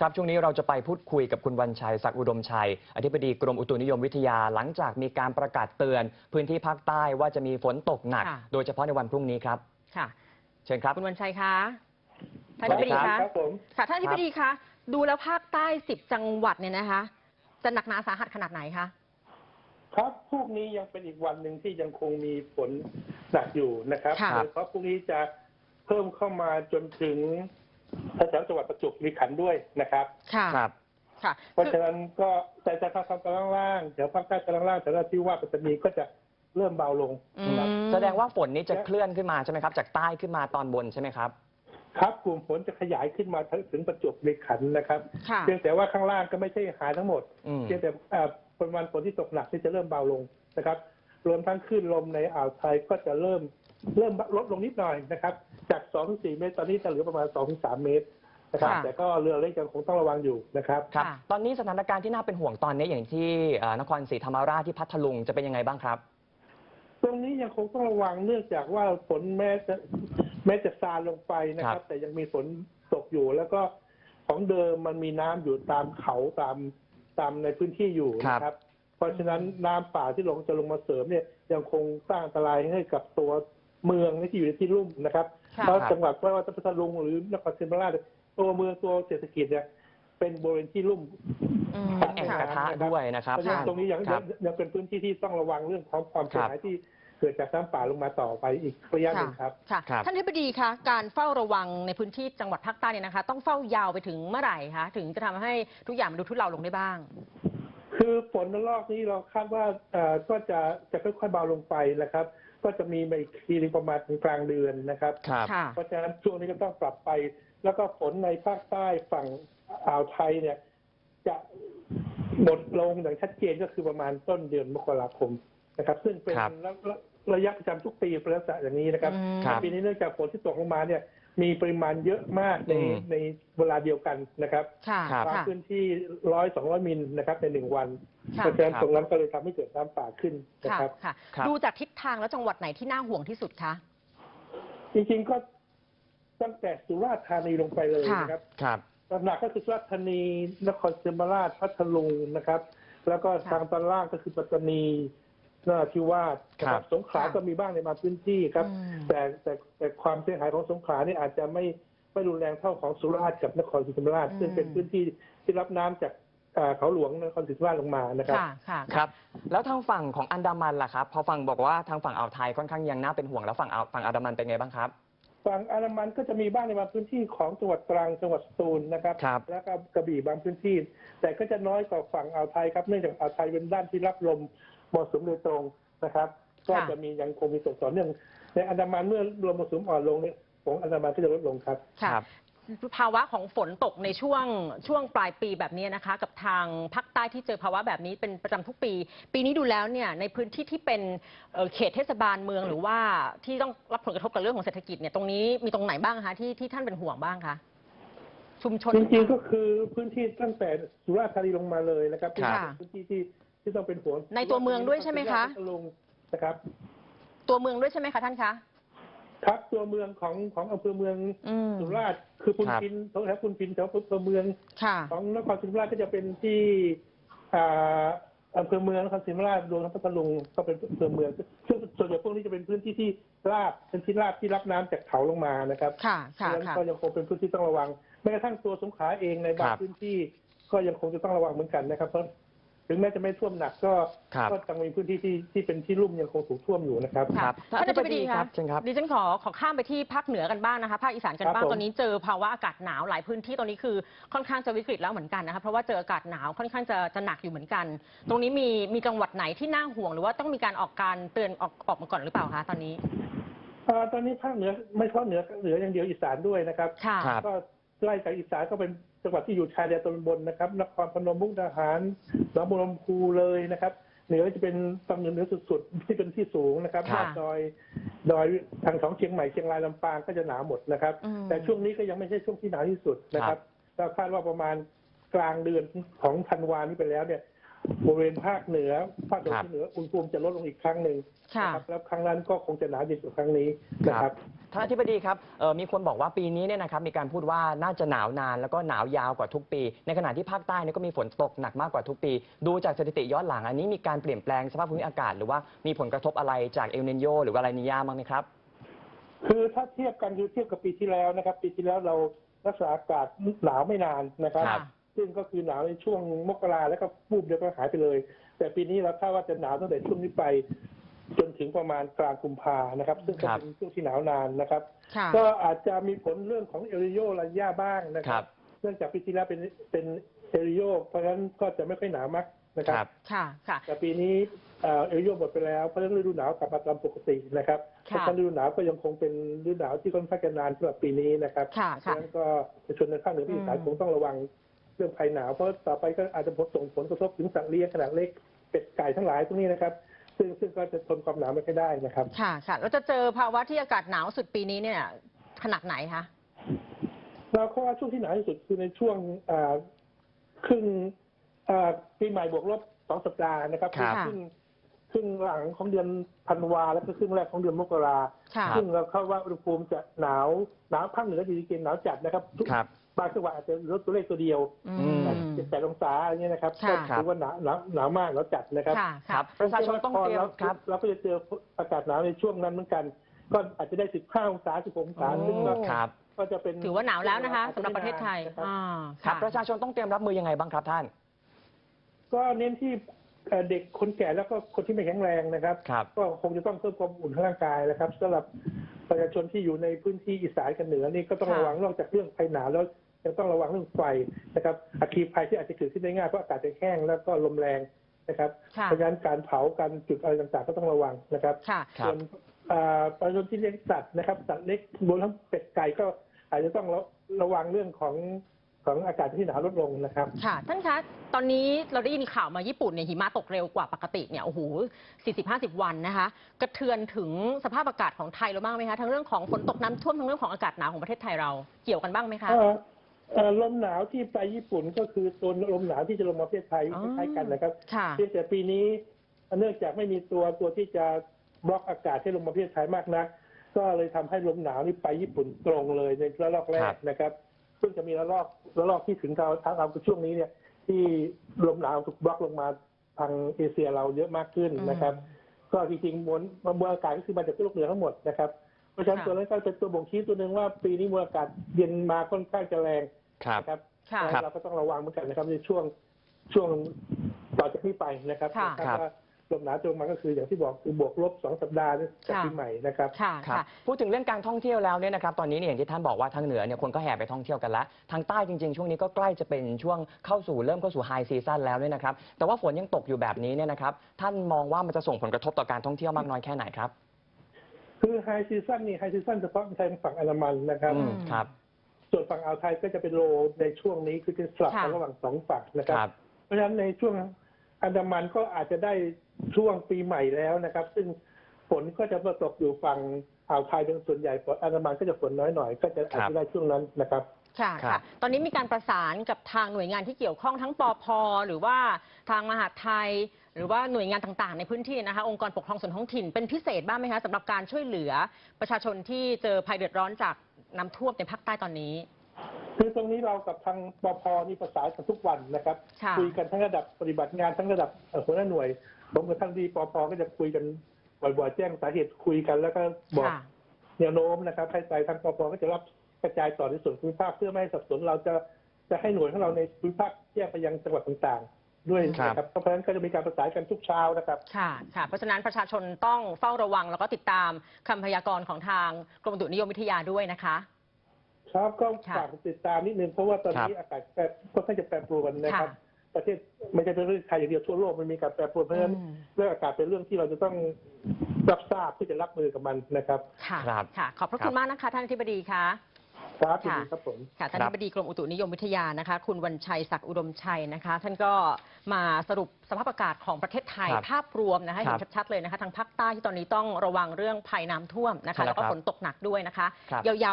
ครับช่วงนี้เราจะไปพูดคุยกับคุณวันชัยศักดิ์อุดมชัย อธิบดีกรมอุตุนิยมวิทยาหลังจากมีการประกาศเตือน พื้นที่ภาคใต้ว่าจะมีฝนตกหนัก ค่ะ โดยเฉพาะในวันพรุ่งนี้ครับ ค่ะ เชิญครับ คุณวันชัยคะท่านสอวัสธิดีบดีครัคะบครับผม ค่ะท่านอธิบดีคะดูแล้วภาคใต้สิบจังหวัดเนี่ยนะคะ จะหนักหนาสาหัสขนาดไหนคะ ครับพรุ่งนี้ยังเป็นอีกวันหนึ่งที่ยังคงมีฝนหนักอยู่นะครับค่ะ โดยเฉพาะพรุ่งนี้จะเพิ่มเข้ามาจนถึง แถวๆจังหวัดประจวบคีรีขันธ์ด้วยนะครับ ค่ะ ครับ ค่ะเพราะคือฉะนั้นก็แต่จะทางกลางล่างแถวภาคใต้กลางล่างแถวที่ว่าปัตตานีก็จะเริ่มเบาลงอืนะครับมแสดงว่าฝนนี้จะเคลื่อนขึ้นมาใช่ไหมครับ จากใต้ขึ้นมาตอนบนใช่ไหมครับ ครับกลุ่มฝนจะขยายขึ้นมาถึงประจวบคีรีขันธ์นะครับค่ะ เพียงแต่ว่าข้างล่างก็ไม่ใช่หายทั้งหมด อืม เพียงแต่เอ่อปริมาณฝนที่ตกหนักที่จะเริ่มเบาลงนะครับ รวมทั้งคลื่นลมในอ่าวไทยก็จะเริ่มเริ่มลดลงนิดหน่อยนะครับ จาก2-4เมตร ตอนนี้จะเหลือประมาณ2-3เมตรนะครับค่ะ แต่ก็เรือเล็กยังคงต้องระวังอยู่นะครับครับ ค่ะ ตอนนี้สถานการณ์ที่น่าเป็นห่วงตอนนี้อย่างที่เอ่อนครศรีธรรมราชที่พัทลุงจะเป็นยังไงบ้างครับ ตรงนี้ยังคงต้องระวังเนื่องจากว่าฝนแม้จะแม้จะซาลงไปนะคครัรับ บ แต่ยังมีฝนตกอยู่ แล้วก็ของเดิมมันมีน้ำอยู่ตามเขาตามตามในพื้นที่อยู่นะครับ เพราะฉะนั้นน้ำป่าที่ลงจะลงมาเสริมเนี่ยยังคงสร้างอันตรายให้กับตัวเมืองที่อยู่ในที่ลุ่มนะครับค่ะ เพราะจังหวัดไม่ว่าจะพัทลุงหรือนครศรีธรรมราชตัวเมืองตัวเศรษฐกิจเนี่ยเป็นบริเวณที่ลุ่มอืมแอ่งค่ะกระทะด้วยนะครับเพราะฉะนั้นตรงนี้ยังครับยังเป็นพื้นที่ที่ต้องระวังเรื่องของความเสียหายที่เกิดจากน้ำป่าลงมาต่อไปอีกระยะหนึ่งครับค่ะครับท่านอธิบดีคะการเฝ้าระวังในพื้นที่จังหวัดภาคใต้เนี่ยนะคะ ต้องเฝ้ายาวไปถึงเมื่อไหร่คะถึงจะทำให้ทุกอย่างมันดูทุเลาลงได้บ้าง คือฝนระลอกนี้เราคาดว่าเอ่อก็จะจะค่อยๆเบาลงไปนะครับ ก็จะมีมาอีกทีหนึงประมาณถึงกลางเดือนนะครับ ครับ ค่ะ เพราะฉะนั้นช่วงนี้ก็ต้องปรับไป แล้วก็ฝนในภาคใต้ฝั่งอ่าวไทยเนี่ย จะหมดลงอย่างชัดเจนก็คือประมาณต้นเดือนมกราคมนะครับ ซึ่งเป็นครับระระระยะประจำทุกปีเป็นลักษณะอย่างนี้นะครับ อืม ครับ ปีนี้เนื่องจากฝนที่ตกลงมาเนี่ย มีปริมาณเยอะมากในอืม ในเวลาเดียวกันนะครับค่ะครับบางค่ะพื้นที่ร้อยสองร้อยมิลนะครับในหนึ่งวันค่ะเพราะฉะนั้นครับ ตรงนั้นก็เลยทำให้เกิดน้ำป่าขึ้นนะค่ะครับ ค่ะ ครับ ดูจากทิศทางแล้วจังหวัดไหนที่น่าห่วงที่สุดคะ จริงๆก็ตั้งแต่สุราษฎร์ธานีลงไปเลยค่ะนะครับครับ หนักก็คือสุราษฎร์ธานีนครศรีธรรมราชพัทลุงนะครับ แล้วก็ทางตอนล่างก็คือปัตตานี นราธิวาสนะคครัรับบสงขลาค่ะก็มีบ้างในบางพื้นที่ครับ อืม แต่แต่แต่ความเสียหายของสงขลานี่อาจจะไม่ไม่รุนแรงเท่าของสุราษฎร์กับนครศรีธรรมราชอืมซึ่งเป็นพื้นที่ที่รับน้ำจากอ่าเขาหลวงนครศรีธรรมราชลงมานะครับ ค่ะค่ะ ครับ แล้วทางฝั่งของอันดามันล่ะครับ พอฟังบอกว่าทางฝั่งอ่าวไทยค่อนข้างยังน่าเป็นห่วงแล้วฝั่งอ่าวฝั่งอันดามันเป็นไงบ้างครับ ฝั่งอันดามันก็จะมีบ้างในบางพื้นที่ของจังหวัดตรังจังหวัดสตูลนะครับ ครับ แล้วก็กระบี่บางพื้นที่ แต่ก็จะน้อยกว่าฝั่งอ่าวไทยครับเนื่องจากอ่าวไทยเป็นด้านที่รับลม มรสุมโดยตรงนะครับ ก็จะมียังคงมีตกต่อเนื่องในอันดามันเมื่อลมมรสุมอ่อนลงเนี่ยของอันดามันก็จะลดลงครับค่ะครับภาวะของฝนตกในช่วงช่วงปลายปีแบบนี้นะคะ กับทางภาคใต้ที่เจอภาวะแบบนี้เป็นประจำทุกปี ปีนี้ดูแล้วเนี่ยในพื้นที่ที่เป็นเอ่อเขตเทศบาลเมืองหรือว่าที่ต้องรับผลกระทบกับเรื่องของเศรษฐกิจเนี่ยตรงนี้มีตรงไหนบ้างคะที่ที่ท่านเป็นห่วงบ้างคะชุมชนจริงๆก็คือพื้นที่ตั้งแต่สุราษฎร์ธานีลงมาเลยนะครับครับเป็นพื้นที่ที่ ที่ต้องเป็นห่วงในตัวเมืองด้วยใช่ไหมคะ พัทลุงนะครับ ตัวเมืองด้วยใช่ไหมคะท่านคะ ครับตัวเมืองของของอำเภอเมืองอืม สุราษฎร์คือพุนครับ พินแถวๆพุนพินแถวอำเภอเมือง ค่ะ ของนครศรีธรรมราชก็จะเป็นที่อ่าอำเภอเมืองนครศรีธรรมราชรวมทั้งพัทลุงก็เป็นอำเภอเมืองซึ่งส่วนใหญ่พวกนี้จะเป็นพื้นที่ที่ราบเป็นที่ราบที่รับน้ำจากเขาลงมานะครับค่ะเพค่ะราะฉะนั้นค่ะ ก็ยังคงเป็นพื้นที่ต้องระวังแม้กระทั่งตัวสงขลาเองในบางครับ พื้นที่ ก็ยังคงจะต้องระวังเหมือนกันนะครับเพราะ ถึงแม้จะไม่ท่วมหนักก็ครับ ก็ยังมีพื้นที่ที่ที่เป็นที่ลุ่มยังคงถูกท่วมอยู่นะครับ ค่ะครับท่านอธิบดีคครัรับบเชิญครับ ดิฉันขอขอข้ามไปที่ภาคเหนือกันบ้างนะคะภาคอีสานกันบ้างครับผม ตอนนี้เจอภาวะอากาศหนาวหลายพื้นที่ตอนนี้คือค่อนข้างจะวิกฤตแล้วเหมือนกันนะคะเพราะว่าเจออากาศหนาวค่อนข้างจะจะหนักอยู่เหมือนกัน ตรงนี้มีมีจังหวัดไหนที่น่าห่วง หรือว่าต้องมีการออกการเตือนออกออกมาก่อนหรือเปล่าคะตอนนี้เอ่อตอนนี้ภาคเหนือไม่เฉพาะเหนือเหนืออย่างเดียวอีสานด้วยนะครับ ค่ะ ครับ ก็ ไล่จากอีสานก็เป็นจังหวัดที่อยู่ชายแดนตอนบนนะครับนครพนมมุกดาหารหนองบัวลำพูเลยนะครับเหนือจะเป็นตำเหนือเหนือสุดๆที่เป็นที่สูงนะครับค่ะ ดอยดอยทางของเชียงใหม่เชียงรายลำปางก็จะหนาวหมดนะครับ อืม แต่ช่วงนี้ก็ยังไม่ใช่ช่วงที่หนาวที่สุดนะครับเราคาดว่าประมาณกลางเดือนของธันวานี้ไปแล้วเนี่ย บริเวณภาคเหนือ ภาคตะวันคอรัอบกเฉียงเหนืออุณหภูมิจะลดลงอีกครั้งหนึ่งค่ะ นะครับแล้วครั้งนั้นก็คงจะหนาวเย็นกว่าครั้งนี้นะครับ ท่านอธิบดีครับเอ่อมีคนบอกว่าปีนี้เนี่ยนะครับมีการพูดว่าน่าจะหนาวนานแล้วก็หนาวยาวกว่าทุกปี ในขณะที่ภาคใต้เนี่ยก็มีฝนตกหนักมากกว่าทุกปี ดูจากสถิติย้อนหลังอันนี้มีการเปลี่ยนแปลงสภาพภูมิอากาศ หรือว่ามีผลกระทบอะไรจากเอลนินโยหรือว่าอะไรนิยาบ้างไหมครับ คือถ้าเทียบกันคือเทียบกับปีที่แล้วนะครับ ปีที่แล้วเรารักษาอากาศหนาวไม่นานนะครับ ครับ ซึ่งก็คือหนาวในช่วงมกราแล้วก็ปูบเดียวก็หายไปเลย แต่ปีนี้เราคาดว่าจะหนาวตั้งแต่ช่วงนี้ไป จนถึงประมาณกลางกุมภานะครับ ซึ่งก็ครับเป็นช่วงที่หนาวนานนะครับ ค่ะ ก็อาจจะมีผลเรื่องของเอลนิโยระยะบ้างนะคครัรับ บ เนื่องจากปีที่แล้วเป็นเป็นเอลนิโยเพราะฉะนั้นก็จะไม่ค่อยหนาวมากนะคครัรับบค่ะ ค่ะ แต่ปีนี้เอ่อเอลนิโยหมดไปแล้วเพราะฉะนั้นฤดูหนาวกลับมาตามปกตินะครับเพค่ะ ราะฉะนั้นฤดูหนาวก็ยังคงเป็นฤดูหนาวที่ค่อนข้างจะนานสำหรับปีนี้นะครับค่ะ เพราะค่ะ ฉะนั้นก็ประชาชนในภาคเหนือภาคอีสานอืมคงต้องระวังเรื่องภัยหนาว เพราะต่อไปก็อาจจะส่งผลกระทบถึงสัตว์เลี้ยงขนาดเล็กเป็ดไก่ทั้งหลายพวกนี้นะครับ ซึ่งซึ่งก็จะทนความหนาวไม่ค่อยได้นะครับ ค่ะค่ะเราจะเจอภาวะที่อากาศหนาวสุดปีนี้เนี่ยขนาดไหนคะเราก็ว่าช่วงที่หนาวที่สุดคือในช่วงอ่าครึ่งอ่าปีใหม่บวกลบสองสัปดาห์นะครับครับครึ่งครึ่งหลังของเดือนธันวาแล้วก็ครึ่งแรกของเดือนมกราค่ะซึ่งเราเข้าว่าอุณหภูมิจะหนาวหนาวภาคเหนือจะดีเกณฑ์หนาวจัดนะครับทุกครั บบางจังหวัดอาจจะลดตัวเลขตัวเดียวอืม เจ็ดแปดองศาอะไรเงี้ยนะครับค่ะ ก็ถือว่าหนาวหนาวหนาวมากหนาวจัดนะครับค่ะครัค่ะ บ ประชาชนต้องเตรียมครับ เราก็จะเจออากาศหนาวในช่วงนั้นเหมือนกัน ก็อาจจะได้15องศา16องศาโอ้ ซึ่งก็ครับ ก็จะเป็นถือว่าหนาวแล้วนะคะสำหรับประเทศไทยนะครับอ่าครับ ค่ะ ประชาชนต้องเตรียมรับมือยังไงบ้างครับท่าน ก็เน้นที่ เอ่อเด็กคนแก่แล้วก็คนที่ไม่แข็งแรงนะครับ ครับ ก็คงจะต้องเพิ่มความอุ่นของร่างกายนะครับสำหรับประชาชนที่อยู่ในพื้นที่อีสานกับเหนือนี่ก็ต้องค่ะ ระวังนอกจากเรื่องภัยหนาวแล้วยังต้องระวังเรื่องไฟนะครับอัคคีภัยที่อาจจะเกิดขึ้นได้ง่ายเพราะอากาศจะแห้งแล้วก็ลมแรงนะครับค่ะ เพราะฉะนั้นการเผาการจุดอะไรต่างๆ ก็ต้องระวังนะครับ ค่ะ ครับ ส่วนอ่าประชาชนที่เลี้ยงสัตว์นะครับสัตว์เล็กรวมทั้งเป็ดไก่ก็อาจจะต้องระระวังเรื่องของ ของอากาศที่หนาวลดลงนะครับ ค่ะ ท่านคะ ตอนนี้เราได้ยินข่าวมาญี่ปุ่นเนี่ยหิมะตกเร็วกว่าปกติเนี่ยโอ้โห40-50 วันนะคะ กระเทือนถึงสภาพอากาศของไทยเราบ้างไหมคะทั้งเรื่องของฝนตกน้ำท่วมทั้งเรื่องของอากาศหนาวของประเทศไทยเราเกี่ยวกันบ้างไหมคะ เอ่อเอ่อลมหนาวที่ไปญี่ปุ่นก็คือตัวลมหนาวที่จะลงมาประเทศไทยอ๋อ คล้ายๆกันนะครับค่ะ เพียงแต่ปีนี้เนื่องจากไม่มีตัวตัวที่จะบล็อกอากาศให้ลงมาประเทศไทยมากนักก็เลยทำให้ลมหนาวนี่ไปญี่ปุ่นตรงเลยในระลอกแรครักบ นะครับ ซึ่งจะมีระลอกระลอกที่ถึงเราทางเราช่วงนี้เนี่ย ที่ลมหนาวถูกบล็อกลงมาทางเอเชียเราเยอะมากขึ้นนะครับ ก็จริงๆมวลมวลอากาศก็คือมาจากโลกเหนือทั้งหมดนะครับเพราะฉะนั้นค่ะตัวนั้นก็เป็นตัวบ่งชี้ตัวหนึ่งว่าปีนี้มวลอากาศเย็นมาค่อนข้างจะแรงครับนะครับค่ะครับเราก็ต้องระวังเหมือนกันนะครับในช่วงช่วงต่อจากนี้ไปนะครับค่ะคาดว่า ลมหนาวจะลงมาก็คืออย่างที่บอกคือบวกลบสองสัปดาห์จากค่ะปีใหม่นะครับ ค่ะครับค่ะพูดถึงเรื่องการท่องเที่ยวแล้วเนี่ยนะครับ ตอนนี้เนี่ยอย่างที่ท่านบอกว่าทางเหนือเนี่ยคนก็แห่ไปท่องเที่ยวกันแล้วทางใต้จริงๆ ช่วงนี้ก็ใกล้จะเป็นช่วงเข้าสู่เริ่มเข้าสู่ไฮซีซั่นแล้วเนี่ยนะครับ แต่ว่าฝนยังตกอยู่แบบนี้เนี่ยนะครับ ท่านมองว่ามันจะส่งผลกระทบต่อการท่องเที่ยวมากน้อยแค่ไหนครับ คือไฮซีซั่นนี่ไฮซีซั่นเฉพาะทางฝั่งอันดามันนะครับ อืมครับ ส่วนฝั่งอ่าวไทยก็จะเป็นโลในช่วงนี้คือจะสลับกันค่ะระหว่างสองฝั่งนะคครับรับ เพราะฉะนั้นในช่วง อันดามันก็อาจจะได้ช่วงปีใหม่แล้วนะครับ ซึ่งฝนก็จะมาตกอยู่ฝั่งอ่าวไทยเป็นส่วนใหญ่ฝนอันดามันก็จะฝนน้อยหน่อยก็จะอาจครับจะได้ช่วงนั้นนะครับ ค่ะครัค่ะบตอนนี้มีการประสานกับทางหน่วยงานที่เกี่ยวข้องทั้งปอพหรือว่าทางมหาดไทย หรือว่าหน่วยงานต่างๆ ในพื้นที่นะคะ องค์กรปกครองส่วนท้องถิ่นเป็นพิเศษบ้างไหมคะสำหรับการช่วยเหลือประชาชนที่เจอภัยเดือดร้อนจากน้ำท่วมในภาคใต้ตอนนี้ คือตรงนี้เรากับทางปพนี่ประสานกันทุกวันนะครับค่ะคุยกันทั้งระดับปฏิบัติงานทั้งระดับเอ่อหัวหน้าหน่วยผมกับท่านดีปพก็จะคุยกันบ่อยๆแจ้งสาเหตุคุยกัน แล้วก็บอก ค่ะ แนวโน้มนะครับให้ไปทางปพก็จะรับกระจายต่อในส่วนภูมิภาคเพื่อไม่ให้สับสนเราจะจะให้หน่วยของเราในภูมิภาคแยกไปยังจังหวัดต่างๆ ด้วยนะครับเพราะฉะนั้นก็จะมีการประสานกันทุกเช้านะครับ ค่ะ ค่ะ เพราะฉะนั้นประชาชนต้องเฝ้าระวังแล้วก็ติดตามคำพยากรณ์ของทางกรมอุตุนิยมวิทยาด้วยนะคะ ครับก็ค่ะฝากติดตามนิดนึงเพราะว่าตอนนี้อากาศแปรค่อนข้างจะแปรปรวนนะครับ ค่ะประเทศไม่ใช่ประเทศไทยอย่างเดียวทั่วโลกมันมีการแปรปรวนเพราะฉะนั้นอืม เรื่องอากาศเป็นเรื่องที่เราจะต้องรับทราบเพื่อจะรับมือกับมันนะครับค่ะครับค่ะ ขอบพระครับคุณมากนะคะ ท่านอธิบดีคะ ครับยินค่ะดีครับผม ค่ะท่านครัอบ ธิบดีกรมอุตุนิยมวิทยานะคะ คุณวันชัยศักดิ์อุดมชัยนะคะ ท่านก็มาสรุปสภาพอากาศของประเทศไทยครับภาพรวมนะคะครัเห็บนชัดๆเลยนะคะทางภาคใต้ที่ตอนนี้ต้องระวังเรื่องภัยน้ำท่วมนะคะใช่แล้แล้ววก็ครับฝนตกหนักด้วยนะคะ ครับ ยาวๆ